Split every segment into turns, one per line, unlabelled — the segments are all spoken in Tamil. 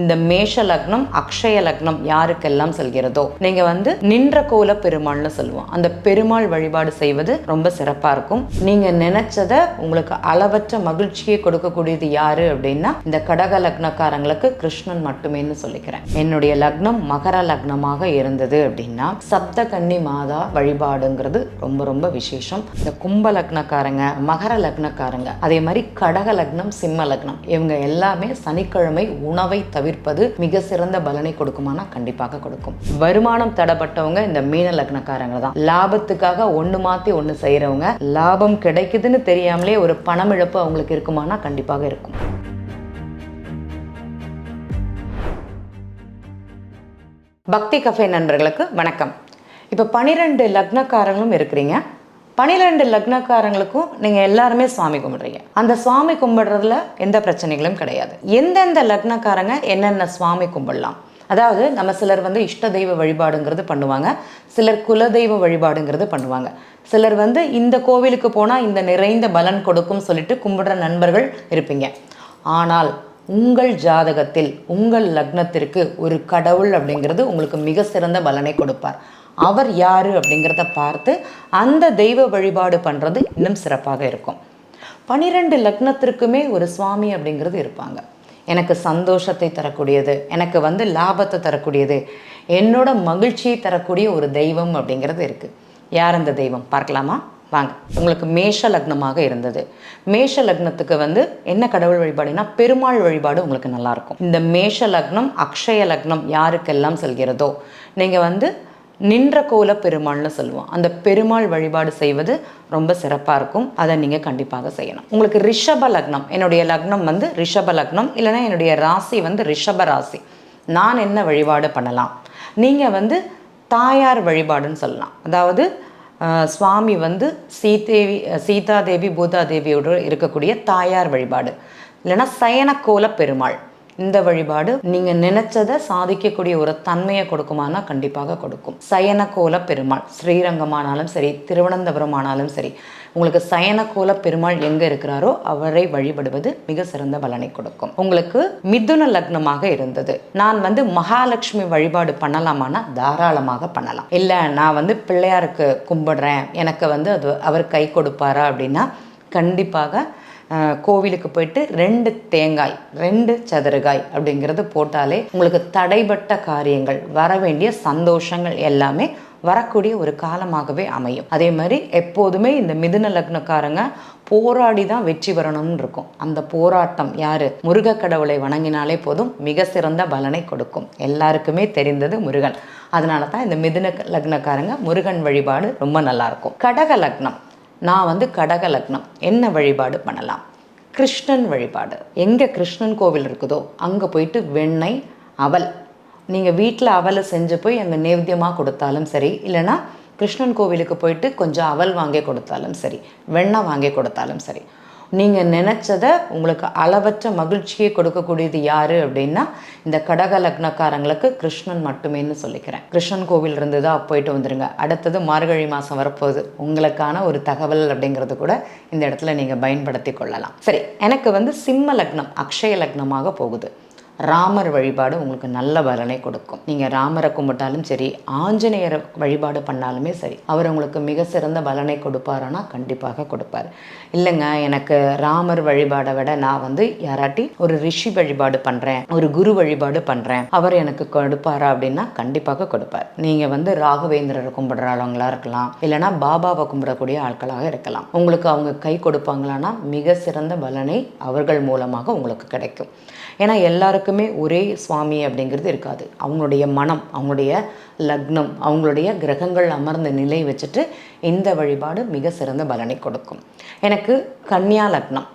இந்த மேஷ லக்னம் அக்ஷய லக்னம் யாருக்கெல்லாம் செல்கிறதோ நீங்க வந்து நின்ற கோல பெருமாள்னு சொல்லுவோம். அந்த பெருமாள் வழிபாடு செய்வது ரொம்ப சிறப்பா இருக்கும். நீங்க நினைச்சத உங்களுக்கு அளவற்ற மகிழ்ச்சியை கொடுக்கக்கூடியது யாரு அப்படின்னா இந்த கடக லக்னக்காரங்களுக்கு கிருஷ்ணன் மட்டுமேன்னு சொல்லிக்கிறேன். என்னுடைய லக்னம் மகர லக்னமாக இருந்தது அப்படின்னா சப்த கன்னி மாதா வழிபாடுங்கிறது ரொம்ப ரொம்ப விசேஷம். இந்த கும்ப லக்னக்காரங்க மகர லக்னக்காரங்க அதே மாதிரி கடக லக்னம் சிம்ம லக்னம் இவங்க எல்லாமே சனிக்கிழமை உணவை தவிர்ப்பது மிக சிறந்த பலனை கொடுக்குமானா கண்டிப்பாக கொடுக்கும். வருமானம் தடப்பட்டவங்க இந்த மீன லக்னக்காரங்க தான் லாபத்துக்காக ஒன்று மாற்றி ஒன்று செய்கிறவங்க லாபம் கிடைக்குதுன்னு தெரியாமலே ஒரு பணம் இழப்பு அவங்களுக்கு இருக்குமானா கண்டிப்பாக இருக்கும். பக்தி கஃபே நண்பர்களுக்கு வணக்கம். இப்போ பனிரெண்டு லக்னக்காரங்களும் இருக்கிறீங்க. பனிரெண்டு லக்னக்காரங்களுக்கும் நீங்கள் எல்லாருமே சுவாமி கும்பிடுறீங்க. அந்த சுவாமி கும்பிடுறதுல எந்த பிரச்சனைகளும் கிடையாது. எந்தெந்த லக்னக்காரங்க என்னென்ன சுவாமி கும்பிடலாம். அதாவது நம்ம சிலர் வந்து இஷ்ட தெய்வ வழிபாடுங்கிறது பண்ணுவாங்க. சிலர் குலதெய்வ வழிபாடுங்கிறது பண்ணுவாங்க. சிலர் வந்து இந்த கோவிலுக்கு போனால் இந்த நிறைந்த பலன் கொடுக்கும் சொல்லிட்டு கும்பிடுற நண்பர்கள் இருப்பீங்க. ஆனால் உங்கள் ஜாதகத்தில் உங்கள் லக்னத்திற்கு ஒரு கடவுள் அப்படிங்கிறது உங்களுக்கு மிக சிறந்த பலனை கொடுப்பார். அவர் யார் அப்படிங்கிறத பார்த்து அந்த தெய்வ வழிபாடு பண்ணுறது இன்னும் சிறப்பாக இருக்கும். பனிரெண்டு லக்னத்திற்குமே ஒரு சுவாமி அப்படிங்கிறது இருப்பாங்க. எனக்கு சந்தோஷத்தை தரக்கூடியது எனக்கு வந்து லாபத்தை தரக்கூடியது என்னோட மகிழ்ச்சியை தரக்கூடிய ஒரு தெய்வம் அப்படிங்கிறது இருக்குது யார் அந்த தெய்வம்? பார்க்கலாமா? வாங்க. உங்களுக்கு மேஷ லக்னமாக இருந்தது. மேஷ லக்னத்துக்கு வந்து என்ன கடவுள் வழிபாடுனா பெருமாள் வழிபாடு உங்களுக்கு நல்லாயிருக்கும் இந்த மேஷ லக்னம் அக்ஷய லக்னம் யாருக்கெல்லாம் செல்கிறதோ நீங்கள் வந்து நின்ற கோல பெருமாள்னு சொல்லுவோம். அந்த பெருமாள் வழிபாடு செய்வது ரொம்ப சிறப்பாக இருக்கும். அதை நீங்கள் கண்டிப்பாக செய்யணும். உங்களுக்கு ரிஷப லக்னம் என்னுடைய லக்னம் வந்து ரிஷப லக்னம் இல்லைன்னா என்னுடைய ராசி வந்து ரிஷப ராசி. நான் என்ன வழிபாடு பண்ணலாம்? நீங்கள் வந்து தாயார் வழிபாடுன்னு சொல்லலாம். அதாவது சுவாமி வந்து சீதேவி சீதாதேவி பூதாதேவியோடு இருக்கக்கூடிய தாயார் வழிபாடு. இல்லைன்னா சயனக்கோல பெருமாள். இந்த வழிபாடு நீங்கள் நினைச்சதை சாதிக்கக்கூடிய ஒரு தன்மையை கொடுக்குமானா கண்டிப்பாக கொடுக்கும். சயனகோல பெருமாள் ஸ்ரீரங்கமானாலும் சரி திருவனந்தபுரம் ஆனாலும் சரி உங்களுக்கு சயனகோல பெருமாள் எங்கே இருக்கிறாரோ அவரை வழிபடுவது மிக சிறந்த பலனை கொடுக்கும். உங்களுக்கு மிதுன லக்னமாக இருந்தது. நான் வந்து மகாலட்சுமி வழிபாடு பண்ணலாமான்னா தாராளமாக பண்ணலாம். இல்லை நான் வந்து பிள்ளையாருக்கு கும்பிடுறேன் எனக்கு வந்து அது அவர் கை கொடுப்பாரா அப்படின்னா கண்டிப்பாக கோவிலுக்கு போயிட்டு ரெண்டு தேங்காய் ரெண்டு சதுரகாய் அப்படிங்கிறது போட்டாலே உங்களுக்கு தடைப்பட்ட காரியங்கள் வர வேண்டிய சந்தோஷங்கள் எல்லாமே வரக்கூடிய ஒரு காலமாகவே அமையும். அதே மாதிரி எப்போதுமே இந்த மிதுன லக்னக்காரங்க போராடி தான் வெற்றி வரணும்னு இருக்கும். அந்த போராட்டம் யாரு? முருக கடவுளை வணங்கினாலே போதும் மிக சிறந்த பலனை கொடுக்கும். எல்லாருக்குமே தெரிந்தது முருகன். அதனால தான் இந்த மிதுன லக்னக்காரங்க முருகன் வழிபாடு ரொம்ப நல்லா இருக்கும். கடக லக்னம். நான் வந்து கடக லக்னம். என்ன வழிபாடு பண்ணலாம்? கிருஷ்ணன் வழிபாடு. எங்கே கிருஷ்ணன் கோவில் இருக்குதோ அங்கே போயிட்டு வெண்ணெய் அவல். நீங்கள் வீட்டில் அவலை செஞ்சு போய் அங்கே நேவியமாக கொடுத்தாலும் சரி இல்லைன்னா கிருஷ்ணன் கோவிலுக்கு போயிட்டு கொஞ்சம் அவல் வாங்கி கொடுத்தாலும் சரி வெண்ணெய் வாங்கி கொடுத்தாலும் சரி. நீங்கள் நினச்சதை உங்களுக்கு அளவற்ற மகிழ்ச்சியை கொடுக்கக்கூடியது யார் அப்படின்னா இந்த கடக லக்னக்காரங்களுக்கு கிருஷ்ணன் மட்டுமேன்னு சொல்லிக்கிறேன். கிருஷ்ணன் கோவில் இருந்ததா போயிட்டு வந்துருங்க. அடுத்தது மார்கழி மாதம் வரப்போகுது. உங்களுக்கான ஒரு தகவல் அப்படிங்கிறது கூட இந்த இடத்துல நீங்கள் பயன்படுத்தி கொள்ளலாம். சரி எனக்கு வந்து சிம்ம லக்னம் அக்ஷய லக்னமாக போகுது. ராமர் வழிபாடு உங்களுக்கு நல்ல பலனை கொடுக்கும். நீங்கள் ராமரை கும்பிட்டாலும் சரி ஆஞ்சநேயர் வழிபாடு பண்ணாலுமே சரி அவர் உங்களுக்கு மிக சிறந்த பலனை கொடுப்பாரானா கண்டிப்பாக கொடுப்பார். இல்லைங்க எனக்கு ராமர் வழிபாடை விட நான் வந்து யாராட்டி ஒரு ரிஷி வழிபாடு பண்ணுறேன் ஒரு குரு வழிபாடு பண்ணுறேன் அவர் எனக்கு கொடுப்பாரா அப்படின்னா கண்டிப்பாக கொடுப்பார். நீங்கள் வந்து ராகவேந்திரரை கும்பிடுறவங்களா இருக்கலாம் இல்லைனா பாபாவை கும்பிடக்கூடிய ஆட்களாக இருக்கலாம். உங்களுக்கு அவங்க கை கொடுப்பாங்களான்னா மிக சிறந்த பலனை அவர்கள் மூலமாக உங்களுக்கு கிடைக்கும். ஏன்னா எல்லாருக்குமே ஒரே சுவாமி அப்படிங்கிறது இருக்காது. அவங்களுடைய மனம் அவங்களுடைய லக்னம் அவங்களுடைய கிரகங்கள் அமர்ந்த நிலை வச்சுட்டு இந்த வழிபாடு மிக சிறந்த பலனை கொடுக்கும். எனக்கு கன்னியா லக்னம்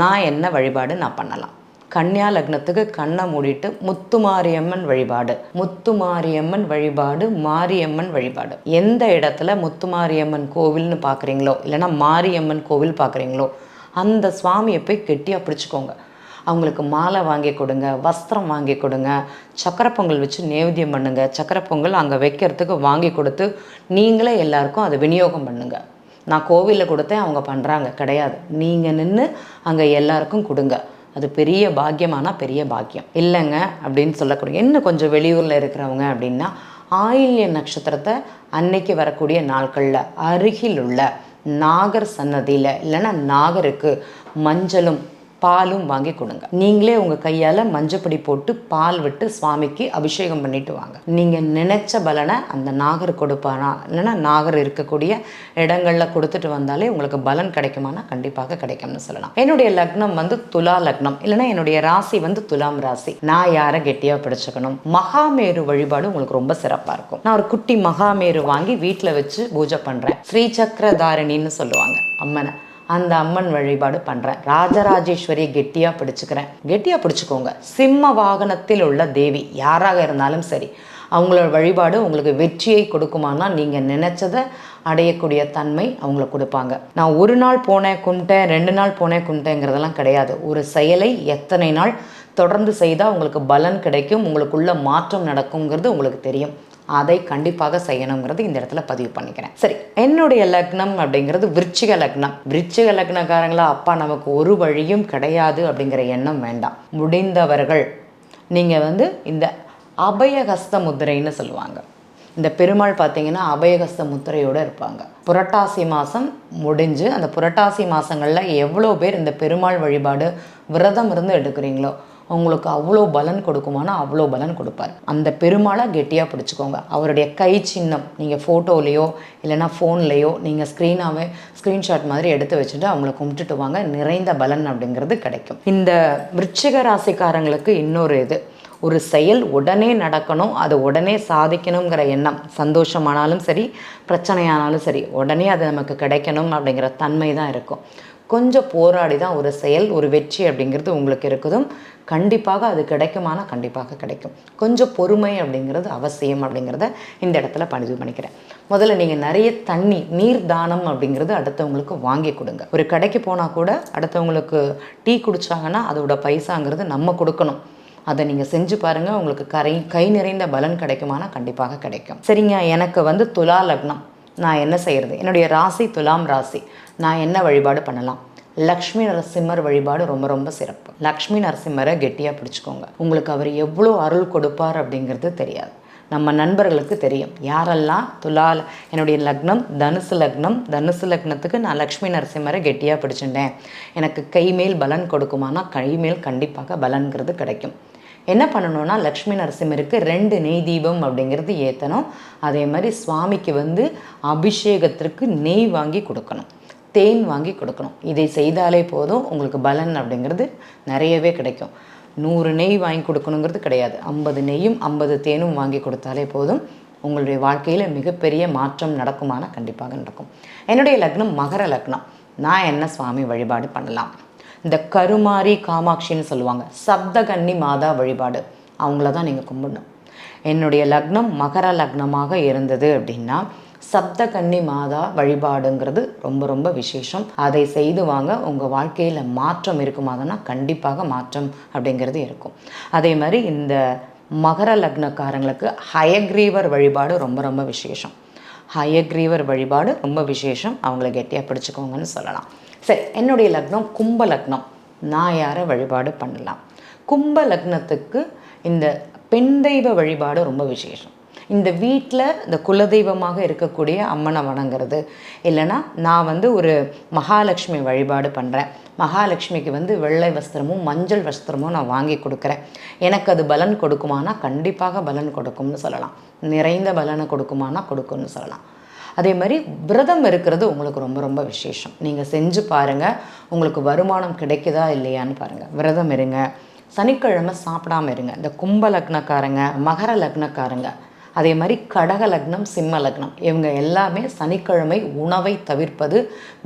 நான் என்ன வழிபாடு நான் பண்ணலாம். கன்னியா லக்னத்துக்கு கண்ணை மூடிட்டு முத்துமாரியம்மன் வழிபாடு முத்துமாரியம்மன் வழிபாடு மாரியம்மன் வழிபாடு. எந்த இடத்துல முத்துமாரியம்மன் கோவில்னு பார்க்குறீங்களோ இல்லைன்னா மாரியம்மன் கோவில் பார்க்குறீங்களோ அந்த சுவாமியை போய் கெட்டியாக பிடிச்சிக்கோங்க. அவங்களுக்கு மாலை வாங்கி கொடுங்க வஸ்திரம் வாங்கி கொடுங்க சக்கரை பொங்கல் வச்சு நேவேத்தியம் பண்ணுங்கள் சக்கரை பொங்கல் அங்கே வைக்கிறதுக்கு வாங்கி கொடுத்து நீங்களே எல்லாருக்கும் அதை விநியோகம் பண்ணுங்கள் நான் கோவிலில் கொடுத்தேன் அவங்க பண்ணுறாங்க கிடையாது. நீங்கள் நின்று அங்கே எல்லாருக்கும் கொடுங்க. அது பெரிய பாக்கியமானா பெரிய பாக்கியம். இல்லைங்க அப்படின்னு சொல்லக்கூடிய இன்னும் கொஞ்சம் வெளியூரில் இருக்கிறவங்க அப்படின்னா ஆயில்ய நட்சத்திரத்தை அன்னைக்கு வரக்கூடிய நாட்களில் அருகில் உள்ள நாகர் சன்னதியில் இல்லைன்னா நாகருக்கு மஞ்சளும் பாலும் வாங்கி கொடுங்க. நீங்களே உங்கள் கையால் மஞ்சப்பொடி போட்டு பால் விட்டு சுவாமிக்கு அபிஷேகம் பண்ணிட்டு வாங்க. நீங்கள் நினைச்ச பலனை அந்த நாகர் கொடுப்பானா இல்லைன்னா நாகர் இருக்கக்கூடிய இடங்களில் கொடுத்துட்டு வந்தாலே உங்களுக்கு பலன் கிடைக்குமானா கண்டிப்பாக கிடைக்கும்னு சொல்லலாம். என்னுடைய லக்னம் வந்து துலா லக்னம். இல்லைன்னா என்னுடைய ராசி வந்து துலாம் ராசி. நான் யாரை கெட்டியாக பிடிச்சுக்கணும்? மகாமேரு வழிபாடு உங்களுக்கு ரொம்ப சிறப்பாக இருக்கும். நான் ஒரு குட்டி மகாமேரு வாங்கி வீட்டில் வச்சு பூஜை பண்ணுறேன் ஸ்ரீ சக்கரதாரிணின்னு சொல்லுவாங்க. அம்மனை. அந்த அம்மன் வழிபாடு பண்ணுறேன் ராஜராஜேஸ்வரியை கெட்டியாக பிடிச்சுக்கிறேன். கெட்டியாக பிடிச்சுக்கோங்க. சிம்ம வாகனத்தில் உள்ள தேவி யாராக இருந்தாலும் சரி அவங்களோட வழிபாடு உங்களுக்கு வெற்றியை கொடுக்குமானா நீங்கள் நினச்சதை அடையக்கூடிய தன்மை அவங்களுக்கு கொடுப்பாங்க. நான் ஒரு நாள் போனேன் கும்பிட்டேன் ரெண்டு நாள் போனேன் கும்பிட்டேங்கிறதெல்லாம் கிடையாது. ஒரு செயலை எத்தனை நாள் தொடர்ந்து செய்தால் உங்களுக்கு பலன் கிடைக்கும் உங்களுக்குள்ள மாற்றம் நடக்குங்கிறது உங்களுக்கு தெரியும். அதை கண்டிப்பாக செய்யணுங்கிறது இந்த இடத்துல பதிவு பண்ணிக்கிறேன். சரி என்னுடைய லக்னம் அப்படிங்கிறது விருச்சிக லக்னம். விருச்சிக லக்னக்காரங்களா அப்பா நமக்கு ஒரு வழியும் கிடையாது அப்படிங்கிற எண்ணம் வேண்டாம். முடிந்தவர்கள் நீங்கள் வந்து இந்த அபயகஸ்த முத்திரைன்னு சொல்லுவாங்க. இந்த பெருமாள் பார்த்தீங்கன்னா அபயகஸ்த முத்திரையோடு இருப்பாங்க. புரட்டாசி மாதம் முடிஞ்சு அந்த புரட்டாசி மாதங்களில் எவ்வளோ பேர் இந்த பெருமாள் வழிபாடு விரதம் இருந்து எடுக்கிறீங்களோ உங்களுக்கு அவ்வளோ பலன் கொடுக்குமானா அவ்வளோ பலன் கொடுப்பார். அந்த பெருமாளை கெட்டியாக பிடிச்சிக்கோங்க. அவருடைய கை சின்னம் நீங்கள் ஃபோட்டோலேயோ இல்லைனா ஃபோன்லேயோ நீங்கள் ஸ்க்ரீனாகவே ஸ்க்ரீன்ஷாட் மாதிரி எடுத்து வச்சுட்டு அவங்கள கும்பிட்டுட்டு வாங்க. நிறைந்த பலன் அப்படிங்கிறது கிடைக்கும். இந்த விருச்சிக ராசிக்காரங்களுக்கு இன்னொரு இது. ஒரு செயல் உடனே நடக்கணும். அது உடனே சாதிக்கணுங்கிற எண்ணம். சந்தோஷமானாலும் சரி பிரச்சனையானாலும் சரி உடனே அது நமக்கு கிடைக்கணும் அப்படிங்கிற தன்மை தான் இருக்கும். கொஞ்சம் போராடி தான் ஒரு செயல் ஒரு வெற்றி அப்படிங்கிறது உங்களுக்கு இருக்குதும். கண்டிப்பாக அது கிடைக்குமானா கண்டிப்பாக கிடைக்கும். கொஞ்சம் பொறுமை அப்படிங்கிறது அவசியம் அப்படிங்கிறத இந்த இடத்துல பதிவு பண்ணிக்கிறேன். முதல்ல நீங்கள் நிறைய தண்ணி நீர் தானம் அப்படிங்கிறது அடுத்தவங்களுக்கு வாங்கி கொடுங்க. ஒரு கடைக்கு போனால் கூட அடுத்தவங்களுக்கு டீ குடித்தாங்கன்னா அதோட பைசாங்கிறது நம்ம கொடுக்கணும். அதை நீங்கள் செஞ்சு பாருங்கள் உங்களுக்கு கரை கை நிறைந்த பலன் கிடைக்குமானா கண்டிப்பாக கிடைக்கும். சரிங்க எனக்கு வந்து துலா லக்னம். நான் என்ன செய்கிறது என்னுடைய ராசி துலாம் ராசி. நான் என்ன வழிபாடு பண்ணலாம்? லக்ஷ்மி நரசிம்மர் வழிபாடு ரொம்ப ரொம்ப சிறப்பு. லக்ஷ்மி நரசிம்மரை கெட்டியாக பிடிச்சிக்கோங்க. உங்களுக்கு அவர் எவ்வளோ அருள் கொடுப்பார் அப்படிங்கிறது தெரியாது. நம்ம நண்பர்களுக்கு தெரியும். யாரெல்லாம் துலால் என்னுடைய லக்னம் தனுசு லக்னம் தனுசு லக்னத்துக்கு நான் லக்ஷ்மி நரசிம்மரை கெட்டியாக பிடிச்சிட்டேன். எனக்கு கைமேல் பலன் கொடுக்குமானா கைமேல் கண்டிப்பாக பலன்கிறது கிடைக்கும். என்ன பண்ணணும்னா லக்ஷ்மி நரசிம்மருக்கு ரெண்டு நெய் தீபம் அப்படிங்கிறது ஏற்றணும் அதே மாதிரி சுவாமிக்கு வந்து அபிஷேகத்திற்கு நெய் வாங்கி கொடுக்கணும். தேன் வாங்கி கொடுக்கணும். இதை செய்தாலே போதும். உங்களுக்கு பலன் அப்படிங்கிறது நிறையவே கிடைக்கும். நூறு நெய் வாங்கி கொடுக்கணுங்கிறது கிடையாது. ஐம்பது நெய்யும் ஐம்பது தேனும் வாங்கி கொடுத்தாலே போதும். உங்களுடைய வாழ்க்கையில் மிகப்பெரிய மாற்றம் நடக்குமான கண்டிப்பாக நடக்கும். என்னுடைய லக்னம் மகர லக்னம். நான் என்ன சுவாமி வழிபாடு பண்ணலாம்? இந்த கருமாரி காமாட்சின்னு சொல்லுவாங்க. சப்தகன்னி மாதா வழிபாடு. அவங்கள தான் நீங்கள் கும்பிடணும். என்னுடைய லக்னம் மகர லக்னமாக இருந்தது அப்படின்னா சப்தகன்னி மாதா வழிபாடுங்கிறது ரொம்ப ரொம்ப விசேஷம். அதை செய்து வாங்க உங்கள் வாழ்க்கையில் மாற்றம் இருக்குமாதுன்னா கண்டிப்பாக மாற்றம் அப்படிங்கிறது இருக்கும். அதே மாதிரி இந்த மகர லக்னக்காரங்களுக்கு ஹயக்ரீவர் வழிபாடு ரொம்ப ரொம்ப விசேஷம். ஹயக்ரீவர் வழிபாடு ரொம்ப விசேஷம். அவங்கள கெட்டியாக பிடிச்சிக்கோங்கன்னு சொல்லலாம். சரி என்னுடைய லக்னம் கும்ப லக்னம். நான் யாரை வழிபாடு பண்ணலாம்? கும்ப லக்னத்துக்கு இந்த பெண் தெய்வ வழிபாடு ரொம்ப விசேஷம். இந்த வீட்டில் இந்த குலதெய்வமாக இருக்கக்கூடிய அம்மனை வணங்குறது. இல்லைன்னா நான் வந்து ஒரு மகாலட்சுமி வழிபாடு பண்ணுறேன் மகாலட்சுமிக்கு வந்து வெள்ளை வஸ்திரமும் மஞ்சள் வஸ்திரமும் நான் வாங்கி கொடுக்குறேன். எனக்கு அது பலன் கொடுக்குமானா கண்டிப்பாக பலன் கொடுக்கும்னு சொல்லலாம். நிறைந்த பலனை கொடுக்குமானா கொடுக்கும்னு சொல்லலாம். அதே மாதிரி விரதம் இருக்கிறது உங்களுக்கு ரொம்ப ரொம்ப விசேஷம். நீங்கள் செஞ்சு பாருங்கள் உங்களுக்கு வருமானம் கிடைக்குதா இல்லையான்னு பாருங்கள் விரதம் இருங்க. சனிக்கிழமை சாப்பிடாம இருங்க. இந்த கும்ப லக்னக்காரங்க மகர லக்னக்காரங்க அதே மாதிரி கடக லக்னம் சிம்ம லக்னம் இவங்க எல்லாமே சனிக்கிழமை உணவை தவிர்ப்பது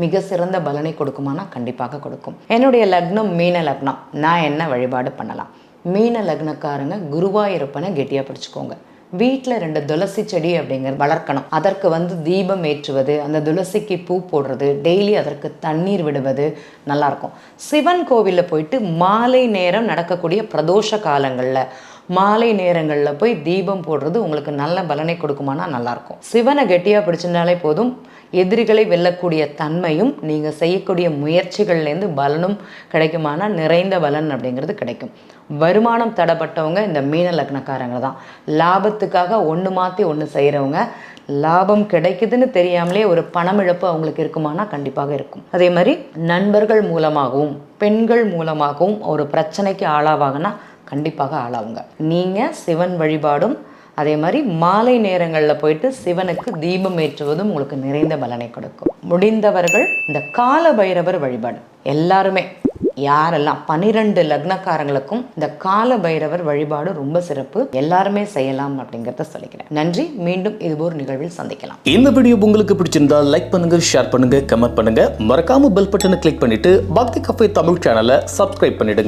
மிக சிறந்த பலனை கொடுக்குமானா கண்டிப்பாக கொடுக்கும். என்னுடைய லக்னம் மீன லக்னம். நான் என்ன வழிபாடு பண்ணலாம்? மீன லக்னக்காரங்க குருவாயிருப்பனை கெட்டியாக பிடிச்சிக்கோங்க. வீட்டில் ரெண்டு துளசி செடி அப்படிங்கிறது வளர்க்கணும். அதற்கு வந்து தீபம் ஏற்றுவது அந்த துளசிக்கு பூ போடுறது டெய்லி அதற்கு தண்ணீர் விடுவது நல்லாயிருக்கும். சிவன் கோவிலில் போயிட்டு மாலை நேரம் நடக்கக்கூடிய பிரதோஷ காலங்களில் மாலை நேரங்களில் போய் தீபம் போடுறது உங்களுக்கு நல்ல பலனை கொடுக்குமானா நல்லாயிருக்கும். சிவனை கெட்டியாக பிடிச்சிருந்தாலே போதும். எதிரிகளை வெல்லக்கூடிய தன்மையும் நீங்கள் செய்யக்கூடிய முயற்சிகள்லேருந்து பலனும் கிடைக்குமானா நிறைந்த பலன் அப்படிங்கிறது கிடைக்கும். வருமானம் தடப்பட்டவங்க இந்த மீன லக்னக்காரங்க தான். லாபத்துக்காக ஒன்று மாற்றி ஒன்று செய்கிறவங்க லாபம் கிடைக்குதுன்னு தெரியாமலே ஒரு பணமிழப்பு அவங்களுக்கு இருக்குமானா கண்டிப்பாக இருக்கும். அதே மாதிரி நண்பர்கள் மூலமாகவும் பெண்கள் மூலமாகவும் ஒரு பிரச்சனைக்கு ஆளாவாங்கன்னா கண்டிப்பாக ஆளாவுங்க. நீங்கள் சிவன் வழிபாடும் அதே மாதிரி மாலை நேரங்களில் போயிட்டு சிவனுக்கு தீபம் ஏற்றுவதும் உங்களுக்கு நிறைந்த பலனை கொடுக்கும். முடிந்தவர்கள் இந்த கால பைரவர் வழிபாடு. எல்லாருமே யாரெல்லாம் பனிரெண்டு லக்னக்காரங்களுக்கும் இந்த கால பைரவர் வழிபாடு ரொம்ப சிறப்பு எல்லாருமே செய்யலாம் அப்படிங்கிறத சொல்லிக்கிறேன். நன்றி. மீண்டும் இது ஒரு நிகழ்வில் சந்திக்கலாம்.
இந்த வீடியோ உங்களுக்கு பிடிச்சிருந்தா லைக் பண்ணுங்க ஷேர் பண்ணுங்க கமெண்ட் பண்ணுங்க. மறக்காம பெல் பட்டனை கிளிக் பண்ணிட்டு பக்தி கஃபே தமிழ் சேனலை சப்ஸ்கிரைப் பண்ணிடுங்க.